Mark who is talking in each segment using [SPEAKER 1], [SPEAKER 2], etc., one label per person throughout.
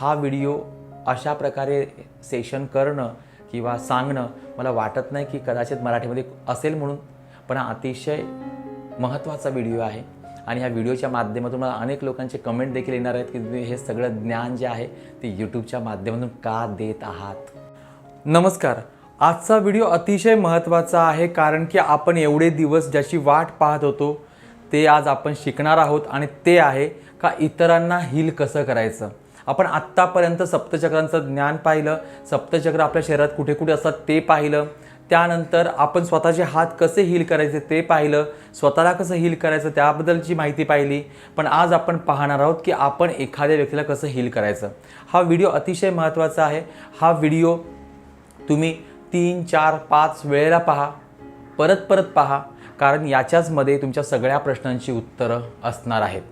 [SPEAKER 1] हा व्हिडिओ अशा प्रकारे सेशन करणं किंवा सांगणं मला वाटत नाही की कदाचित मराठीमध्ये असेल म्हणून पण हा अतिशय महत्त्वाचा व्हिडिओ आहे. आणि ह्या व्हिडिओच्या माध्यमातून मला अनेक लोकांचे कमेंट देखील येणार आहेत की तुम्ही हे सगळं ज्ञान जे आहे ते यूट्यूबच्या माध्यमातून का देत आहात? नमस्कार. आजचा व्हिडिओ अतिशय महत्त्वाचा आहे कारण की आपण एवढे दिवस ज्याची वाट पाहत होतो ते आज आपण शिकणार आहोत आणि ते आहे का इतरांना हील कसं करायचं? आपण आत्तापर्यंत सप्तचक्रांचं ज्ञान पाहिलं सप्तचक्र आपल्या शरीरात कुठे कुठे असतात ते पाहिलं. त्यानंतर आपण स्वतःचे हात कसे हील करायचे ते पाहिलं. स्वतःला कसं हील करायचं त्याबद्दलची माहिती पाहिली. पण आज आपण पाहणार आहोत की आपण एखाद्या व्यक्तीला कसं हील करायचं. हा व्हिडिओ अतिशय महत्त्वाचा आहे. हा व्हिडिओ तुम्ही तीन चार पाच वेळेला पहा. परत परत पहा. कारण याच्याचमध्ये तुमच्या सगळ्या प्रश्नांची उत्तरं असणार आहेत.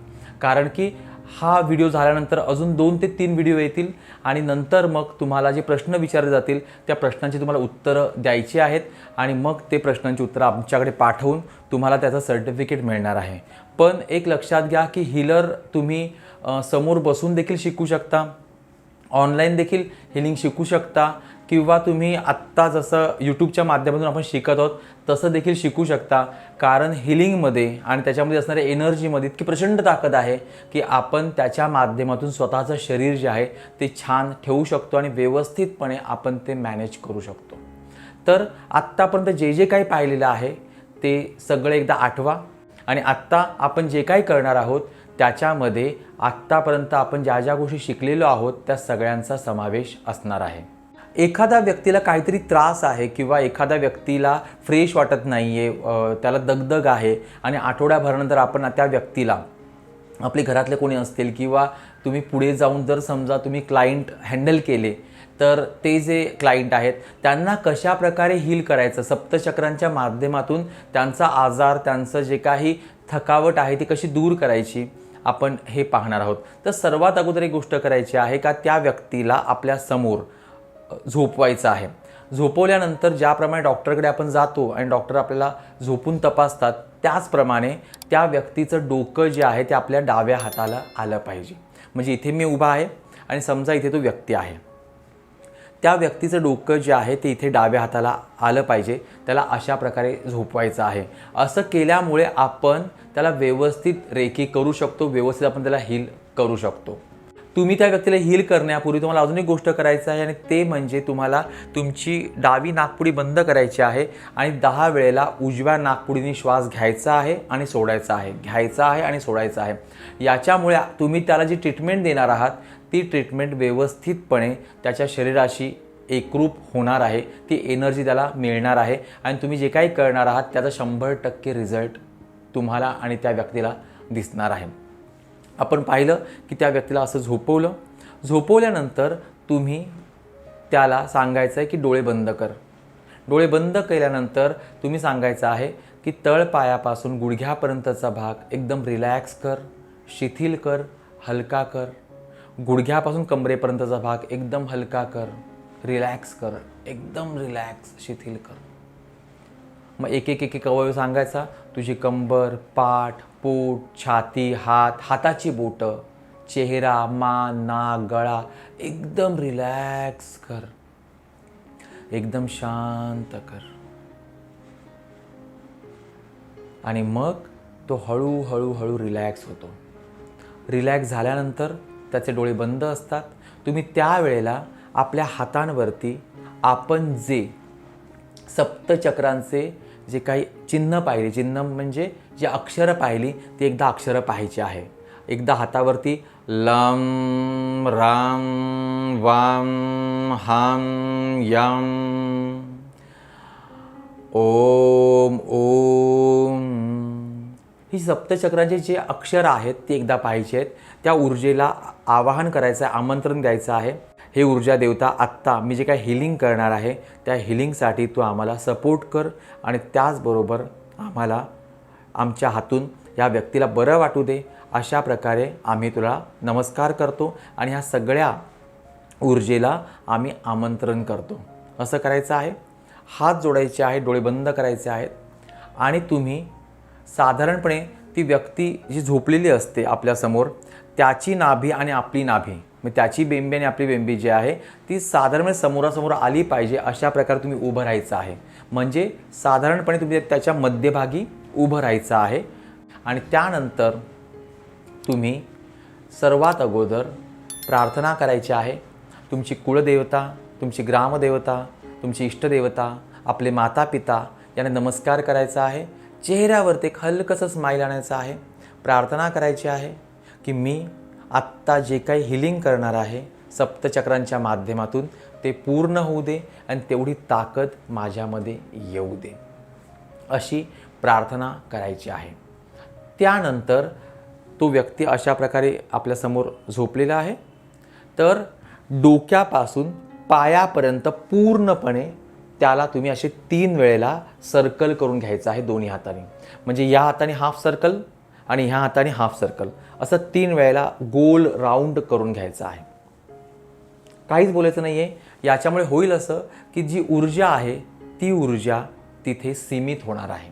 [SPEAKER 1] कारण की हा व्हिडिओ झाल्यानंतर अजून दोन ते तीन व्हिडिओ येतील आणि नंतर मग तुम्हाला जे प्रश्न विचारले जातील त्या प्रश्नांची तुम्हाला उत्तरं द्यायची आहेत आणि मग ते प्रश्नांची उत्तरं आमच्याकडे पाठवून तुम्हाला त्याचं सर्टिफिकेट मिळणार आहे. पण एक लक्षात घ्या की हिलर तुम्ही समोर बसून देखील शिकू शकता. ऑनलाईन देखील हिलिंग शिकू शकता. किंवा तुम्ही आत्ता जसं यूट्यूबच्या माध्यमातून आपण शिकत आहोत तसं देखील शिकू शकता. कारण हिलिंगमध्ये आणि त्याच्यामध्ये असणाऱ्या एनर्जीमध्ये इतकी प्रचंड ताकद आहे की आपण त्याच्या माध्यमातून स्वतःचं शरीर जे आहे ते छान ठेवू शकतो आणि व्यवस्थितपणे आपण ते मॅनेज करू शकतो. तर आत्तापर्यंत जे जे काही पाहिलेलं आहे ते सगळं एकदा आठवा आणि आत्ता आपण जे काही करणार आहोत त्याच्यामध्ये आत्तापर्यंत आपण ज्या ज्या गोष्टी शिकलेलो आहोत त्या सगळ्यांचा समावेश असणार आहे. एखाद्या व्यक्तीला काहीतरी त्रास आहे किंवा एखाद्या व्यक्तीला फ्रेश वाटत नाही आहे त्याला दगदग आहे आणि आठवड्याभरानंतर आपण त्या व्यक्तीला आपले घरातले कोणी असतील किंवा तुम्ही पुढे जाऊन जर समजा तुम्ही क्लायंट हँडल केले तर ते जे क्लायंट आहेत त्यांना कशा प्रकारे हील करायचं? सप्तचक्रांच्या माध्यमातून त्यांचा आजार त्यांचं जे काही थकावट आहे ती कशी दूर करायची? आपण हे पाहणार आहोत. तर सर्वात अगोदर एक गोष्ट करायची आहे का त्या व्यक्तीला आपल्यासमोर झोपवायचं आहे. झोपवल्यानंतर ज्याप्रमाणे डॉक्टरकडे आपण जातो आणि डॉक्टर आपल्याला झोपून तपासतात त्याचप्रमाणे त्या व्यक्तीचं डोकं जे आहे ते आपल्या डाव्या हाताला आलं पाहिजे. म्हणजे इथे मी उभा आहे आणि समजा इथे तो व्यक्ती आहे. त्या व्यक्तीचं डोकं जे आहे ते इथे डाव्या हाताला आलं पाहिजे त्याला अशा प्रकारे झोपवायचं आहे. असं केल्यामुळे आपण त्याला व्यवस्थित रेकी करू शकतो व्यवस्थित आपण त्याला हील करू शकतो. तुम्ही त्या व्यक्तीला हील करण्यापूर्वी तुम्हाला अजून एक गोष्ट करायचं आहे आणि ते म्हणजे तुम्हाला तुमची डावी नाकपुडी बंद करायची आहे आणि दहा वेळेला उजव्या नाकपुडीने श्वास घ्यायचा आहे आणि सोडायचा आहे. घ्यायचा आहे आणि सोडायचा आहे. याच्यामुळे तुम्ही त्याला जी ट्रीटमेंट देणार आहात ती ट्रीटमेंट व्यवस्थितपणे त्याच्या शरीराशी एकरूप होणार आहे. ती एनर्जी त्याला मिळणार आहे आणि तुम्ही जे काही करणार आहात त्याचा शंभर टक्के रिझल्ट तुम्हाला आणि त्या व्यक्तीला दिसणार आहे. आपण पाहिलं की त्या व्यक्तीला असं झोपवलं. झोपवल्यानंतर तुम्ही त्याला सांगायचं आहे की डोळे बंद कर. डोळे बंद केल्यानंतर तुम्ही सांगायचं आहे की तळपायापासून गुडघ्यापर्यंतचा भाग एकदम रिलॅक्स कर शिथिल कर हलका कर. गुडघ्यापासून कमरेपर्यंतचा भाग एकदम हलका कर रिलॅक्स कर एकदम रिलॅक्स शिथिल कर. मग एक एक एक एक अवयव सांगायचा. तुझी कंबर पाठ पोट छाती हात हाताची बोटं चेहरा मान नाक गळा. एकदम रिलॅक्स कर. एकदम शांत कर. आणि मग तो हळूहळू हळू रिलॅक्स होतो. रिलॅक्स झाल्यानंतर त्याचे डोळे बंद असतात. तुम्ही त्यावेळेला आपल्या हातांवरती आपण जे सप्तचक्रांचे जे काही चिन्ह पाहिली चिन्ह म्हणजे जे अक्षरं पाहिली ती एकदा अक्षरं पाहायची आहे. एकदा हातावरती लम राम वाम हाम यम ओम ओम ही सप्तचक्रांचे जे अक्षर आहेत ते एकदा पाहायचे आहेत. त्या ऊर्जेला आवाहन करायचं आहे आमंत्रण द्यायचं आहे. हे ऊर्जा देवता आत्ता मी जे काय हिलिंग करणार आहे त्या हिलिंगसाठी तू आम्हाला सपोर्ट कर आणि त्याचबरोबर आम्हाला आमच्या हातून या व्यक्तीला बरं वाटू दे अशा प्रकारे आम्ही तुला नमस्कार करतो आणि ह्या सगळ्या ऊर्जेला आम्ही आमंत्रण करतो. असं करायचं आहे. हात जोडायचे आहेत डोळे बंद करायचे आहेत आणि तुम्ही साधारणपणे ती व्यक्ती जी झोपलेली असते आपल्यासमोर त्याची नाभी आणि आपली नाभी. मग त्याची बेंबी आणि आपली बेंबी जी आहे ती साधारण समोरासमोर आली पाहिजे अशा प्रकारे तुम्ही उभं राहायचं आहे. म्हणजे साधारणपणे तुम्ही त्याच्या मध्यभागी उभं राहायचं आहे. आणि त्यानंतर तुम्ही सर्वात अगोदर प्रार्थना करायची आहे. तुमची कुळदेवता तुमची ग्रामदेवता तुमची इष्टदेवता आपले माता पिता यांना नमस्कार करायचा आहे. चेहऱ्यावरती एक हलकसं स्माईल आणायचं आहे. प्रार्थना करायची आहे की मी आत्ता जे काही हिलिंग करणार आहे सप्तचक्रांच्या माध्यमातून ते पूर्ण होऊ दे आणि तेवढी ताकद माझ्यामध्ये येऊ दे. अशी प्रार्थना करायची आहे. त्यानंतर तो व्यक्ती अशा प्रकारे आपल्यासमोर झोपलेला आहे. तर डोक्यापासून पायापर्यंत पूर्णपणे त्याला तुम्ही असे तीन वेळेला सर्कल करून घ्यायचं आहे दोन्ही हाताने. म्हणजे या हाताने हाफ सर्कल आणि ह्या हाताने हाफ सर्कल असं तीन वेळेला गोल राऊंड करून घ्यायचं आहे. काहीच बोलायचं नाही आहे याच्यामुळे होईल असं की जी ऊर्जा आहे ती ऊर्जा तिथे सीमित होणार आहे.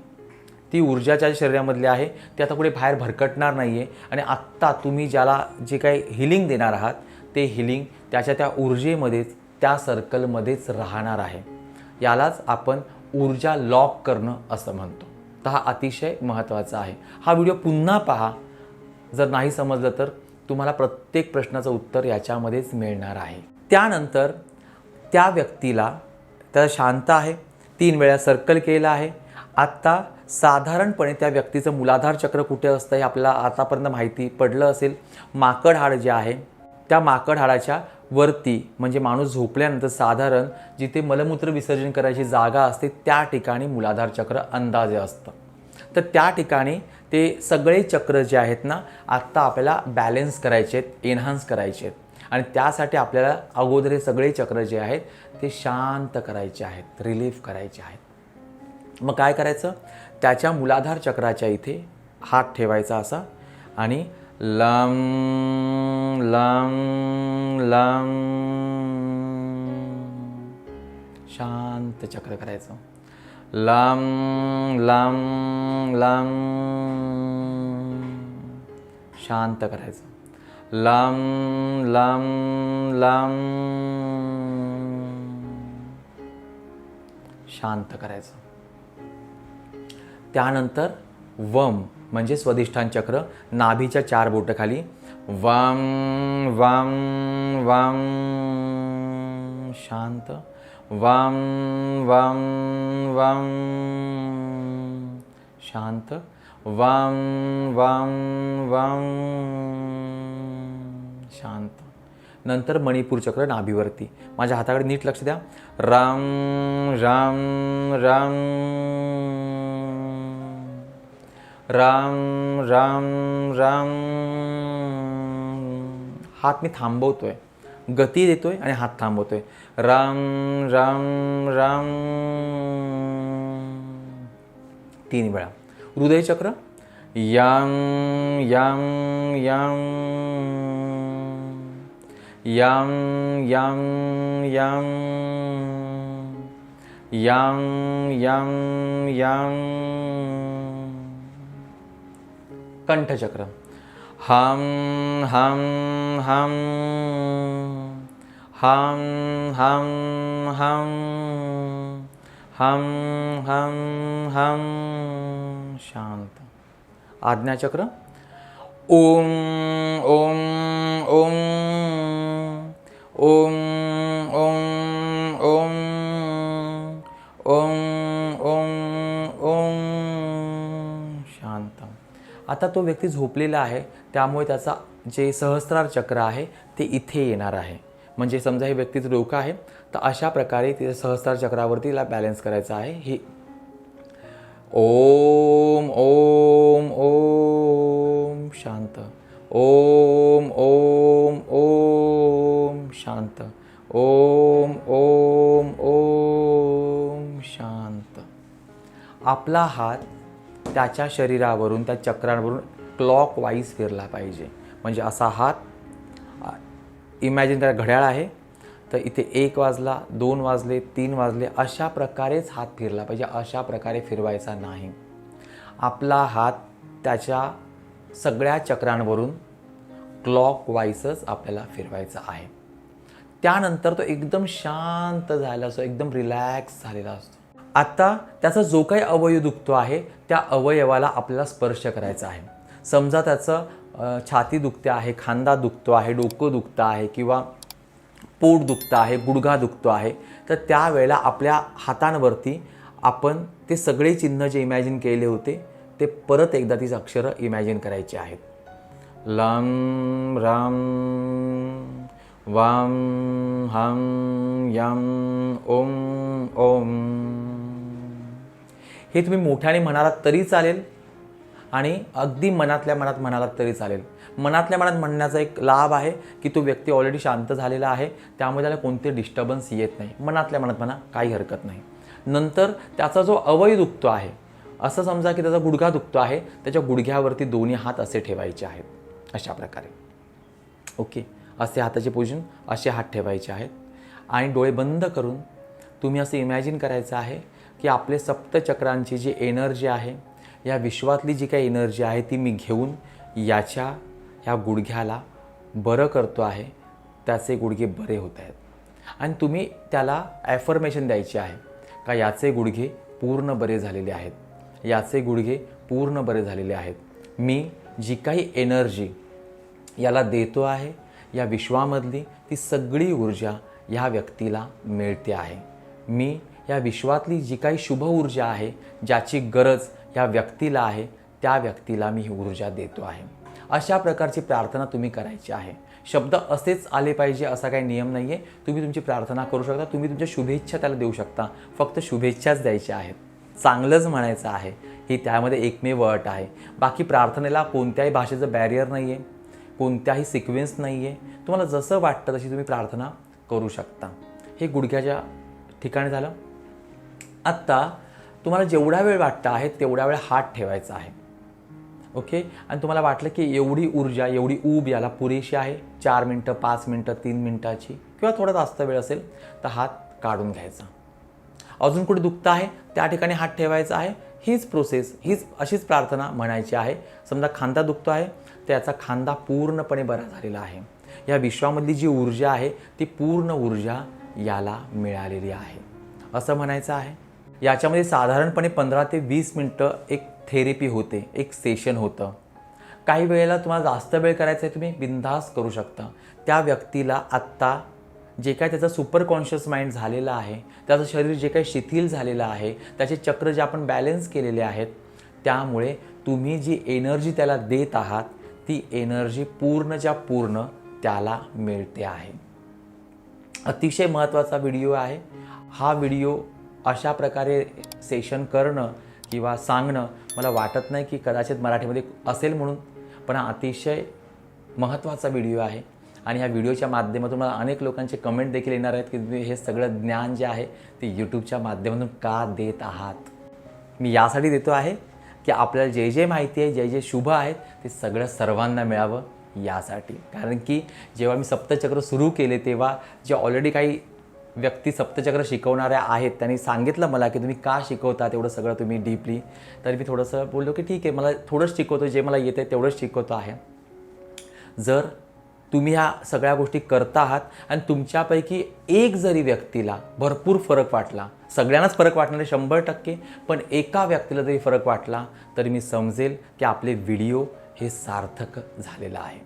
[SPEAKER 1] ती ऊर्जा ज्या शरीरामधली आहे ती आता कुठे बाहेर भरकटणार नाही आहे आणि आत्ता तुम्ही ज्याला जे काही हिलिंग देणार आहात ते हिलिंग त्याच्या त्या ऊर्जेमध्येच त्या सर्कलमध्येच राहणार आहे. यालाच आपण ऊर्जा लॉक करणं असं म्हणतो. तर हा अतिशय महत्त्वाचा आहे. हा व्हिडिओ पुन्हा पहा. जर नाही समजलं तर तुम्हाला प्रत्येक प्रश्नाचं उत्तर याच्यामध्येच मिळणार आहे. त्यानंतर त्या व्यक्तीला त्याला शांत आहे. तीन वेळा सर्कल केलं आहे. आत्ता साधारणपणे त्या व्यक्तीचं मूलाधार चक्र कुठे असतं हे आपल्याला आतापर्यंत माहिती पडलं असेल. माकड हाड जे आहे त्या माकड हाडाच्या वरती म्हणजे माणूस झोपल्यानंतर साधारण जिथे मलमूत्र विसर्जन करायची जागा असते त्या ठिकाणी मूलाधार चक्र अंदाजे असतं. तर त्या ठिकाणी ते सगळे चक्र जे आहेत ना आत्ता आपल्याला बॅलेन्स करायचे आहेत एन्हान्स करायचे आहेत. आणि त्यासाठी आपल्याला अगोदर हे सगळे चक्र जे आहेत ते शांत करायचे आहेत रिलीफ करायचे आहेत. मग काय करायचं? त्याच्या मूलाधार चक्राच्या इथे हात ठेवायचा असा आणि लम लम लम शांत चक्र करायचं. लाम लाम लाम शांत करायचं. लाम लाम लाम शांत करायचं. त्यानंतर वम. म्हणजे स्वधिष्ठान चक्र नाभीच्या चार बोटखाली. वाम वम वम वम शांत. वम वम वम शांत. वम वम वम शांत. नंतर मणिपूर चक्र नाभीवरती. माझ्या हाताकडे नीट लक्ष द्या. राम राम राम राम राम राम. हात मी थांबवतोय. गती देतोय आणि हात थांबवतोय. राम राम राम. तीन वेळा. हृदयचक्र. यम यम यम. याम यम यम. यम याम याम. कंठचक्र. हम हम हम हम हम हम हम हम हम शांत. आज्ञाचक्र. ओम ओम ओम ओम ओम आता तो व्यक्ती झोपलेला आहे त्यामुळे त्याचा जे सहस्रार चक्र आहे ते इथे येणार आहे. म्हणजे समजा हे व्यक्तीचं डोकं आहे तर अशा प्रकारे तिथे सहस्रार चक्रावरती तिला बॅलन्स करायचं आहे. हे ओम ओम ओम शांत. ओम ओम ओम शांत. ओम ओम ओम शांत. आपला हात त्याच्या शरीरावरून त्या चक्रांवरून क्लॉक वाईज फिरला पाहिजे. म्हणजे असा हात इमॅजिन करा घड्याळ आहे तर इथे एक वाजला दोन वाजले तीन वाजले अशा प्रकारेच हात फिरला पाहिजे अशा प्रकारे फिरवायचा नाही. आपला हात त्याच्या सगळ्या चक्रांवरून क्लॉक वाईसच आपल्याला फिरवायचा आहे. त्यानंतर तो एकदम शांत झालेला असतो एकदम रिलॅक्स झालेला असतो. आत्ता त्याचा जो काही अवयव दुखतो आहे त्या अवयवाला आपल्याला स्पर्श करायचा आहे. समजा त्याचं छाती दुखते आहे खांदा दुखतो आहे डोकं दुखतं आहे किंवा पोट दुखतं आहे गुडघा दुखतो आहे तर त्यावेळेला आपल्या हातांवरती आपण ते सगळे चिन्ह जे इमॅजिन केले होते ते परत एकदा तीच अक्षरं इमॅजिन करायची आहेत. लम रम वम हम यम ओम ओम हे तुम्ही मोठ्याने म्हणालात तरी चालेल. आणि अगदी मनातल्या मनात म्हणालात तरी चालेल. मनातल्या मनात म्हणण्याचा एक लाभ आहे की तो व्यक्ती ऑलरेडी शांत झालेला आहे. त्यामुळे त्याला कोणते डिस्टर्बन्स येत नाही. मनातल्या मनात म्हणा काही हरकत नाही. नंतर त्याचा जो अवय दुखतो आहे असं समजा की त्याचा गुडघा दुखतो आहे त्याच्या गुडघ्यावरती दोन्ही हात असे ठेवायचे आहेत. अशा प्रकारे. ओके? असे हाताचे पोझिशन असे हात ठेवायचे आहेत. आणि डोळे बंद करून तुम्ही असं इमॅजिन करायचं आहे की आपले सप्तचक्रांची जी एनर्जी आहे या विश्वातली जी काही एनर्जी आहे ती मी घेऊन याच्या ह्या गुडघ्याला बरं करतो आहे त्याचे गुडघे बरे होत आहेत. आणि तुम्ही त्याला ॲफर्मेशन द्यायची आहे का याचे गुडघे पूर्ण बरे झालेले आहेत? याचे गुडघे पूर्ण बरे झालेले आहेत. मी जी काही एनर्जी याला देतो आहे या विश्वामधली ती सगळी ऊर्जा ह्या व्यक्तीला मिळते आहे. मी या विश्वातली जी काही शुभ ऊर्जा आहे ज्याची गरज या व्यक्तीला आहे त्या व्यक्तीला मी ही ऊर्जा देतो आहे. अशा प्रकारची प्रार्थना तुम्ही करायची आहे. शब्द असेच आले पाहिजे असा काही नियम नाही आहे तुम्ही तुमची प्रार्थना करू शकता तुम्ही तुमच्या शुभेच्छा त्याला देऊ शकता. फक्त शुभेच्छाच द्यायच्या आहेत. चांगलंच म्हणायचं आहे. ही त्यामध्ये एकमेव अट आहे. बाकी प्रार्थनेला कोणत्याही भाषेचं बॅरियर नाही आहे कोणत्याही सिक्वेन्स नाही आहे तुम्हाला जसं वाटतं तशी तुम्ही प्रार्थना करू शकता. हे गुडघ्याच्या ठिकाणी झालं. आत्ता तुम्हाला जेवढा वेळ वाटतं आहे तेवढा वेळ हात ठेवायचा आहे. ओके? आणि तुम्हाला वाटलं की एवढी ऊर्जा एवढी ऊब याला पुरेशी आहे? चार मिनटं पाच मिनटं तीन मिनटाची? किंवा थोडा जास्त वेळ असेल तर हात काढून घ्यायचा. अजून कुठे दुखतं आहे? त्या ठिकाणी हात ठेवायचा आहे. हीच प्रोसेस हीच अशीच प्रार्थना म्हणायची आहे. समजा खांदा दुखतो आहे त्याचा खांदा पूर्णपणे बरा झालेला आहे. या विश्वामधली जी ऊर्जा आहे ती पूर्ण ऊर्जा याला मिळालेली आहे. असं म्हणायचं आहे. याच्यामध्ये साधारणपणे पंधरा ते वीस मिनटं एक थेरपी होते एक सेशन होतं. काही वेळेला तुम्हाला जास्त वेळ करायचा आहे तुम्ही बिनधास करू शकता. त्या व्यक्तीला आत्ता जे काय त्याचा सुपर कॉन्शियस माइंड झालेला आहे त्याचं शरीर जे काही शिथिल झालेलं आहे त्याचे चक्र जे आपण बॅलन्स केलेले आहेत त्यामुळे तुम्ही जी एनर्जी त्याला देत आहात ती एनर्जी पूर्णच्या पूर्ण त्याला मिळते आहे. अतिशय महत्त्वाचा व्हिडिओ आहे. हा व्हिडिओ अशा प्रकारे सेशन करणं किंवा सांगणं मला वाटत नाही की कदाचित मराठीमध्ये असेल म्हणून पण हा अतिशय महत्त्वाचा व्हिडिओ आहे. आणि ह्या व्हिडिओच्या माध्यमातून मला अनेक लोकांचे कमेंट देखील येणार आहेत की तुम्ही हे सगळं ज्ञान जे आहे ते यूट्यूबच्या माध्यमातून का देत आहात? मी यासाठी देतो आहे की आपल्याला जे जे माहिती आहे जे जे शुभ आहेत ते सगळं सर्वांना मिळावं यासाठी. कारण की जेव्हा मी सप्तचक्र सुरू केले तेव्हा जे ऑलरेडी काही व्यक्ती सप्तचक्र शिकवणाऱ्या आहेत त्यांनी सांगितलं मला की तुम्ही का शिकवता तेवढं सगळं तुम्ही डीपली. तर मी थोडंसं बोललो की ठीक आहे मला थोडंच शिकवतो जे मला येते तेवढंच शिकवतो आहे. जर तुम्ही ह्या सगळ्या गोष्टी करता आहात आणि तुमच्यापैकी एक जरी व्यक्तीला भरपूर फरक वाटला सगळ्यांनाच फरक वाटणारे शंभर टक्के पण एका व्यक्तीला जरी फरक वाटला तरी मी समजेल की आपले व्हिडिओ हे सार्थक झालेलं आहे.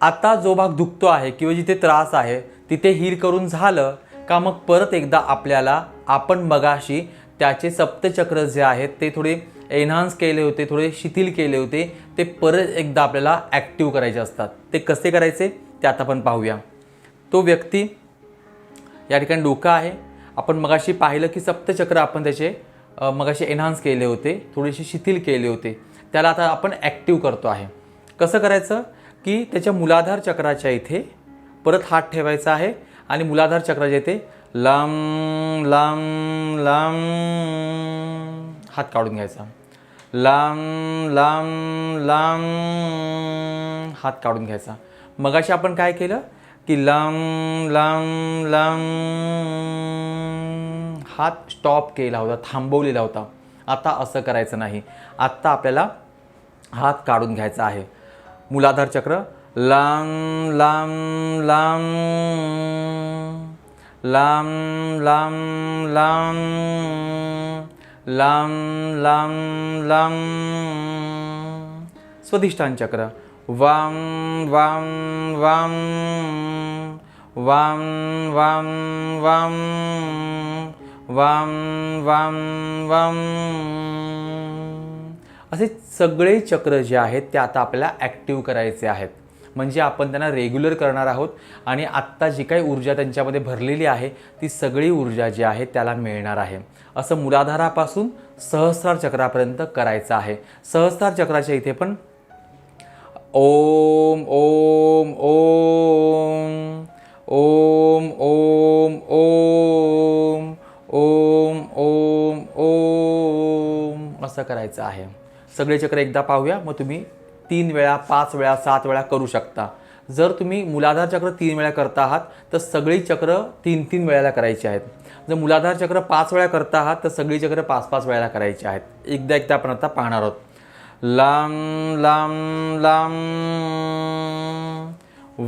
[SPEAKER 1] आता जो भाग दुखतो आहे किंवा जिथे त्रास आहे तिथे हील करून झालं का मग परत एकदा आपल्याला आपण मगाशी त्याचे सप्तचक्र जे आहेत ते थोडे एन्हान्स केले होते थोडे शिथिल केले होते ते परत एकदा आपल्याला ॲक्टिव्ह करायचे असतात. ते कसे करायचे? ते आता आपण पाहूया. तो व्यक्ती या ठिकाणी डोकं आहे. आपण मगाशी पाहिलं की सप्तचक्र आपण त्याचे मगाशी एन्हान्स केले होते थोडेसे शिथिल केले होते. त्याला आता आपण ॲक्टिव्ह करतो आहे. कसं करायचं? की त्याच्या मुलाधार चक्राच्या इथे परत हात ठेवायचा आहे. आणि मूलाधार जे ते लम लम लम हात काढून घ्यायचा. लांब लांब लांब हात काढून घ्यायचा. मगाशी आपण काय केलं? की लांब लांब लांब हात स्टॉप केला होता थांबवलेला होता. आता असं करायचं नाही. आत्ता आपल्याला हात काढून घ्यायचा आहे. मूलाधार चक्र लाम लाम लाम लाम लाम लाम लाम लाम लाम स्वधिष्ठान चक्र वाम वाम वाम वाम वाम वाम वाम वाम वाम असे सगळे चक्र जे आहेत ते आता आपल्याला ॲक्टिव्ह करायचे आहेत. म्हणजे आपण त्यांना रेग्युलर करणार आहोत. आणि आत्ता जी काही ऊर्जा त्यांच्यामध्ये भरलेली आहे ती सगळी ऊर्जा जी आहे त्याला मिळणार आहे. असं मुलाधारापासून सहस्रार चक्रापर्यंत करायचं आहे. सहस्रार चक्राच्या इथे पण ओम ओम ओम ओम ओम ओम ओम ओम ओम असं करायचं आहे. सगळे चक्र एकदा पाहूया. मग तुम्ही तीन वेळा पाच वेळा सात वेळा करू शकता. जर तुम्ही मुलाधार चक्र तीन वेळा करता आहात तर सगळी चक्र तीन तीन वेळेला करायची आहेत. जर मुलाधार चक्र पाच वेळा करता आहात तर सगळी चक्र पाच पाच वेळेला करायची आहेत. एकदा एकदा आपण आता पाहणार आहोत. लाम लाम लाम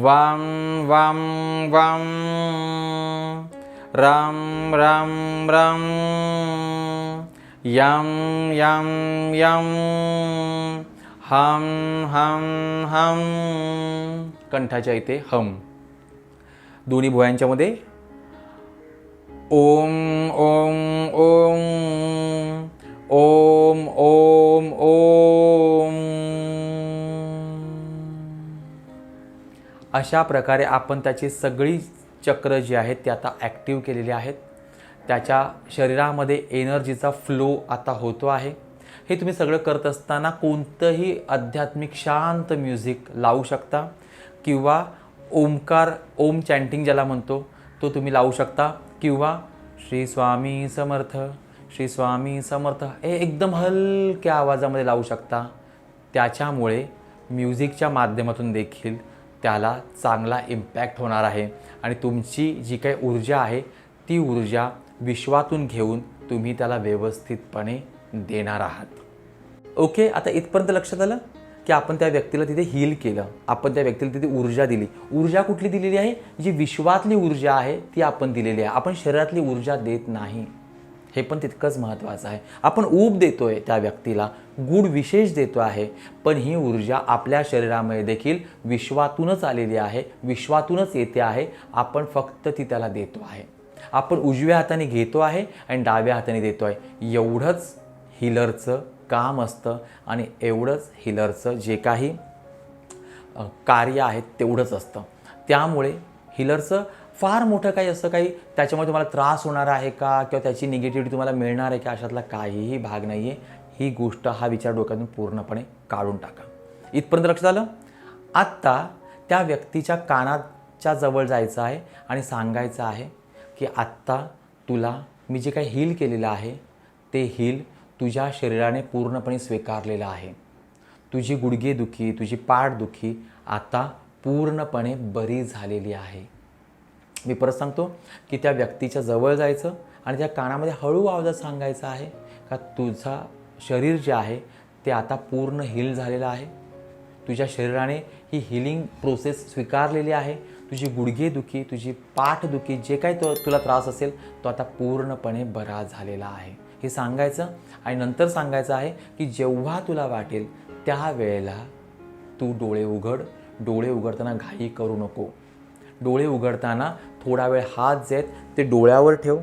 [SPEAKER 1] वाम वाम वाम राम राम राम याम याम याम हम हम हम. कंठाच्या इथे हम. दोन्ही भुयांच्या मध्ये ओम ओम ओम. ओम ओम ओम. अशा प्रकारे आपण त्याची सगळी चक्र जी आहेत ती आता ॲक्टिव्ह केलेली आहेत. त्याच्या शरीरामध्ये एनर्जीचा फ्लो आता होतो आहे. हे तुम्ही सगळं करत असताना कोणतंही आध्यात्मिक शांत म्युझिक लावू शकता किंवा ओमकार ओम चॅन्टिंग ज्याला म्हणतो तो तुम्ही लावू शकता किंवा श्री स्वामी समर्थ श्री स्वामी समर्थ हे एकदम हलक्या आवाजामध्ये लावू शकता. त्याच्यामुळे म्युझिकच्या माध्यमातून देखील त्याला चांगला इम्पॅक्ट होणार आहे आणि तुमची जी काही ऊर्जा आहे ती ऊर्जा विश्वातून घेऊन तुम्ही त्याला व्यवस्थितपणे देणार आहात. ओके आता इथपर्यंत लक्षात आलं की आपण त्या व्यक्तीला तिथे हील केलं. आपण त्या व्यक्तीला तिथे ऊर्जा दिली. ऊर्जा कुठली दिलेली आहे? जी विश्वातली ऊर्जा आहे ती आपण दिलेली आहे. आपण शरीरातली ऊर्जा देत नाही. हे पण तितकंच महत्त्वाचं आहे. आपण ऊब देतो आहे त्या व्यक्तीला गुड विशेष देतो आहे पण ही ऊर्जा आपल्या शरीरामध्ये देखील विश्वातूनच आलेली आहे विश्वातूनच येते आहे. आपण फक्त ती त्याला देतो आहे. आपण उजव्या हाताने घेतो आहे आणि डाव्या हाताने देतो आहे. एवढंच हिलरचं काम असतं आणि एवढंच हिलरचं जे काही कार्य आहे तेवढंच असतं. त्यामुळे हिलरचं फार मोठं काही असं काही त्याच्यामुळे तुम्हाला त्रास होणार आहे का किंवा त्याची निगेटिव्हिटी तुम्हाला मिळणार आहे का अशातला काहीही भाग नाही आहे ही गोष्ट हा विचार डोक्यातून पूर्णपणे काढून टाका. इथपर्यंत लक्षात आलं? आत्ता त्या व्यक्तीच्या कानाच्या जवळ जायचं आहे आणि सांगायचं आहे की आत्ता तुला मी जे काही हील केलेलं आहे ते हील तुझ्या शरीराने पूर्णपणे स्वीकारलेलं आहे. तुझी गुडघेदुखी तुझी पाठदुखी आता पूर्णपणे बरी झालेली आहे. मी परत सांगतो की त्या व्यक्तीच्या जवळ जायचं आणि त्या कानामध्ये हळू आवाजात सांगायचं आहे का तुझा शरीर जे आहे ते आता पूर्ण हील झालेलं आहे. तुझ्या शरीराने ही हिलिंग प्रोसेस स्वीकारलेली आहे. तुझी गुडघेदुखी तुझी पाठदुखी जे काही तो तुला त्रास असेल तो आता पूर्णपणे बरा झालेला आहे. हे सांगायचं आणि नंतर सांगायचं आहे की जेव्हा तुला वाटेल त्या वेळेला तू डोळे उघड. डोळे उघडताना घाई करू नको. डोळे उघडताना थोडा वेळ हात जे आहेत ते डोळ्यावर ठेव.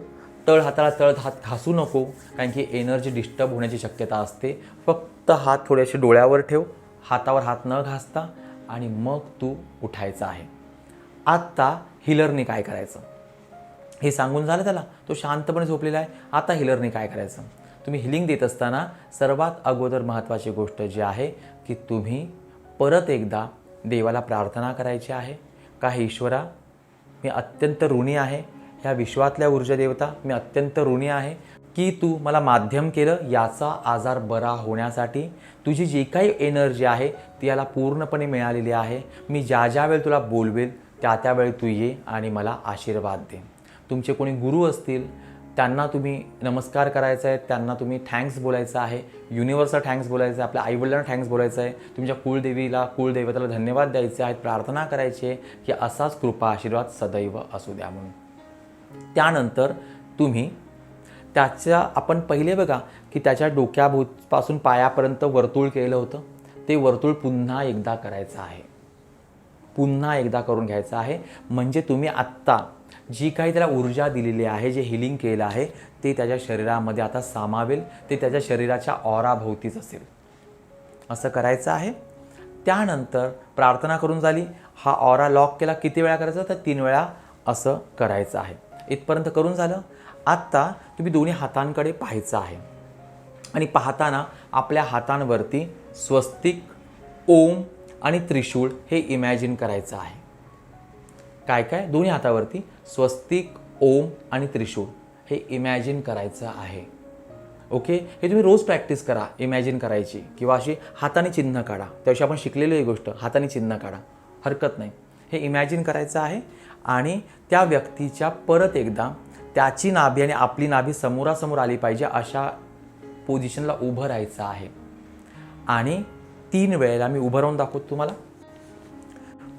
[SPEAKER 1] तळ हाताला तळ हात घासू नको कारण की एनर्जी डिस्टर्ब होण्याची शक्यता असते. फक्त हात थोडेसे डोळ्यावर ठेव. हातावर हात न घासता आणि मग तू उठायचा आहे. आत्ता हिलरने काय करायचं? हे सांगून झालं त्याला. तो शांतपणे झोपलेला आहे. आता हिलरने काय करायचं? तुम्ही हिलिंग देत असताना सर्वात अगोदर महत्त्वाची गोष्ट जी आहे की तुम्ही परत एकदा देवाला प्रार्थना करायची आहे. का हे ईश्वरा मी अत्यंत ऋणी आहे. ह्या विश्वातल्या ऊर्जा देवता मी अत्यंत ऋणी आहे. की तू मला माध्यम केलं याचा आजार बरा होण्यासाठी? तुझी जी काही एनर्जी आहे ती याला पूर्णपणे मिळालेली आहे. मी ज्या ज्या वेळी तुला बोलवेल त्या त्यावेळी तू ये आणि मला आशीर्वाद दे. तुमचे कोणी गुरु असतील त्यांना तुम्ही नमस्कार करायचा आहे त्यांना तुम्ही थँक्स बोलायचं आहे. युनिव्हर्सला थँक्स बोलायचं आहे आपल्या आईवडिलांना थँक्स बोलायचं आहे. तुमच्या कुलदेवीला कुळदेवताला धन्यवाद द्यायचे आहेत प्रार्थना करायची आहे की असाच कृपा आशीर्वाद सदैव असू द्या म्हणून. त्यानंतर तुम्ही त्याच्या आपण पहिले बघा की त्याच्या डोक्याभूतपासून पायापर्यंत वर्तुळ केलं होतं. ते वर्तुळ पुन्हा एकदा करायचं आहे. पुन्हा एकदा करून घ्यायचं आहे. म्हणजे तुम्ही आत्ता जी काही त्याला ऊर्जा दिलेली आहे जे हिलिंग केलं आहे ते त्याच्या शरीरामध्ये आता सामावेल ते त्याच्या शरीराच्या ऑराभोवतीच असेल. असं करायचं आहे. त्यानंतर प्रार्थना करून झाली. हा ऑरा लॉक केला. किती वेळा करायचा? तर तीन वेळा असं करायचं आहे. इथपर्यंत करून झालं. आत्ता तुम्ही दोन्ही हातांकडे पाहायचं आहे. आणि पाहताना आपल्या हातांवरती स्वस्तिक ओम आणि त्रिशूळ हे इमॅजिन करायचं आहे. काय काय? दोन्ही हातावरती स्वस्तिक ओम आणि त्रिशूळ. हे इमॅजिन करायचं आहे. ओके हे तुम्ही रोज प्रॅक्टिस करा इमॅजिन करायची. किंवा अशी हाताने चिन्ह काढा. त्याविषयी आपण शिकलेली ही गोष्ट हाताने चिन्ह काढा. हरकत नाही. हे इमॅजिन करायचं आहे आणि त्या व्यक्तीच्या परत एकदा त्याची नाभी आणि आपली नाभी समोरासमोर आली पाहिजे अशा पोझिशनला उभं राहायचं आहे. आणि तीन वेळेला मी उभं राहून दाखवतो तुम्हाला.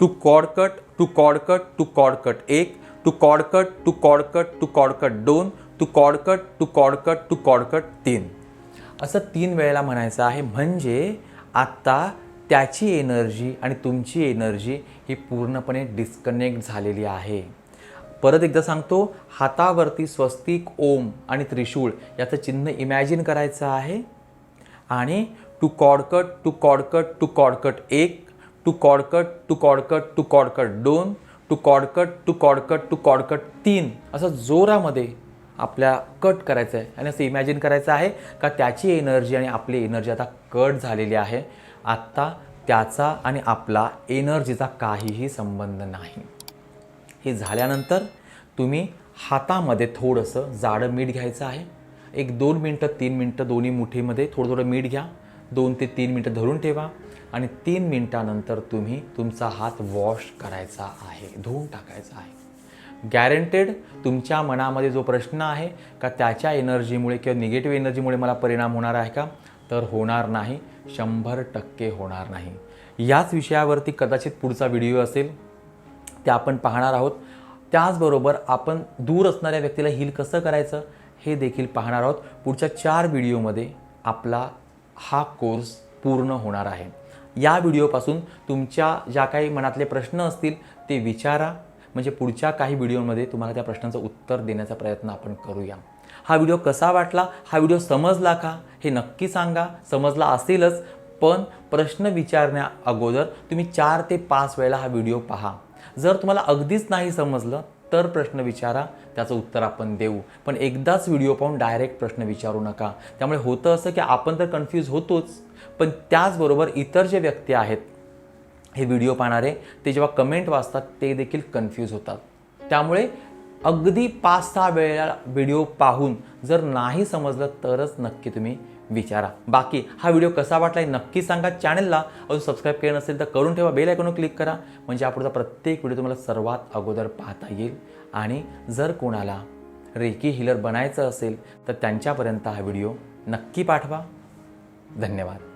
[SPEAKER 1] टू कॉडकट टू कॉडकट टू कॉडकट एक टू कॉडकट टू कॉडकट टू कॉडकट दोन टू कॉडकट टू कॉडकट टू कॉडकट तीन. असं तीन वेळेला म्हणायचं आहे म्हणजे आत्ता त्याची एनर्जी आणि तुमची एनर्जी ही पूर्णपणे डिस्कनेक्ट झालेली आहे. परत एकदा सांगतो हातावरती स्वस्तिक ओम आणि त्रिशूळ याचं चिन्ह इमॅजिन करायचं आहे. आणि टू कॉडकट टू कॉडकट टू कॉडकट एक टू कॉडकट टू कॉडकट टू कॉडकट दोन टू कॉडकट टू कॉडकट टू कॉडकट तीन. असं जोरामध्ये आपल्या कट करायचं आहे आणि असं इमॅजिन करायचं आहे का त्याची एनर्जी आणि आपली एनर्जी आता कट झालेली आहे. आत्ता त्याचा आणि आपला एनर्जीचा काहीही संबंध नाही. हे झाल्यानंतर तुम्ही हातामध्ये थोडंसं जाडं मीठ घ्यायचं आहे. एक दोन मिनटं तीन मिनटं दोन्ही मुठीमध्ये थोडं थोडं मीठ घ्या. दोन ते तीन मिनटं धरून ठेवा. आणि तीन मिनटानंतर तुम्ही तुमचा हात वॉश करायचा आहे धुवून टाकायचा आहे. गॅरंटेड तुमच्या मनामध्ये जो प्रश्न आहे का त्याच्या एनर्जीमुळे किंवा निगेटिव्ह एनर्जीमुळे मला परिणाम होणार आहे का? तर होणार नाही शंभर टक्के होणार नाही. याच विषयावरती कदाचित पुढचा व्हिडिओ असेल ते आपण पाहणार आहोत. त्याचबरोबर आपण दूर असणाऱ्या व्यक्तीला हील कसं करायचं हे देखील पाहणार आहोत. पुढच्या चार व्हिडिओमध्ये आपला हा कोर्स पूर्ण होणार आहे. या व्हिडिओपासून तुमच्या ज्या काही मनातले प्रश्न असतील ते विचारा. म्हणजे पुढच्या काही व्हिडिओमध्ये तुम्हाला त्या प्रश्नाचं उत्तर देण्याचा प्रयत्न आपण करूया. हा व्हिडिओ कसा वाटला? हा व्हिडिओ समजला का? हे नक्की सांगा. समजला असेलच पण प्रश्न विचारण्या अगोदर तुम्ही चार ते पाच वेळेला हा व्हिडिओ पहा. जर तुम्हाला अगदीच नाही समजलं तर प्रश्न विचारा. त्याचं उत्तर आपण देऊ. पण एकदाच व्हिडिओ पाहून डायरेक्ट प्रश्न विचारू नका. त्यामुळे होतं असं की आपण तर कन्फ्यूज होतोच. पण त्याचबरोबर इतर जे व्यक्ती आहेत हे व्हिडिओ पाहणारे ते जेव्हा कमेंट वाचतात ते देखील कन्फ्यूज होतात. त्यामुळे अगदी पाच सहा वेळा व्हिडिओ पाहून जर नाही समजलं तरच नक्की तुम्ही विचारा. बाकी हा व्हिडिओ कसा वाटला हे नक्की सांगा चॅनलला अजून सबस्क्राईब केलं नसेल तर करून ठेवा बेल आयकॉनवर क्लिक करा. म्हणजे पुढचा प्रत्येक व्हिडिओ तुम्हाला सर्वात अगोदर पाहता येईल. आणि जर कोणाला रेकी हिलर बनायचं असेल तर त्यांच्यापर्यंत हा व्हिडिओ नक्की पाठवा. धन्यवाद.